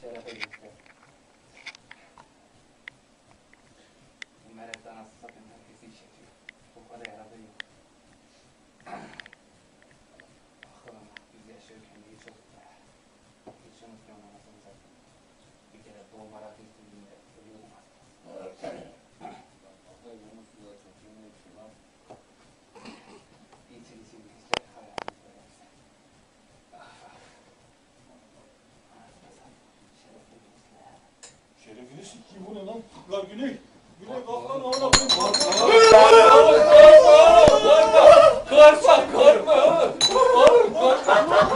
C'est la résistance. Şerefini sikeyim bu ne lan? Lan Güney. Güney kalk lan orada. Korkma korkma oğlum. Oğlum korkma.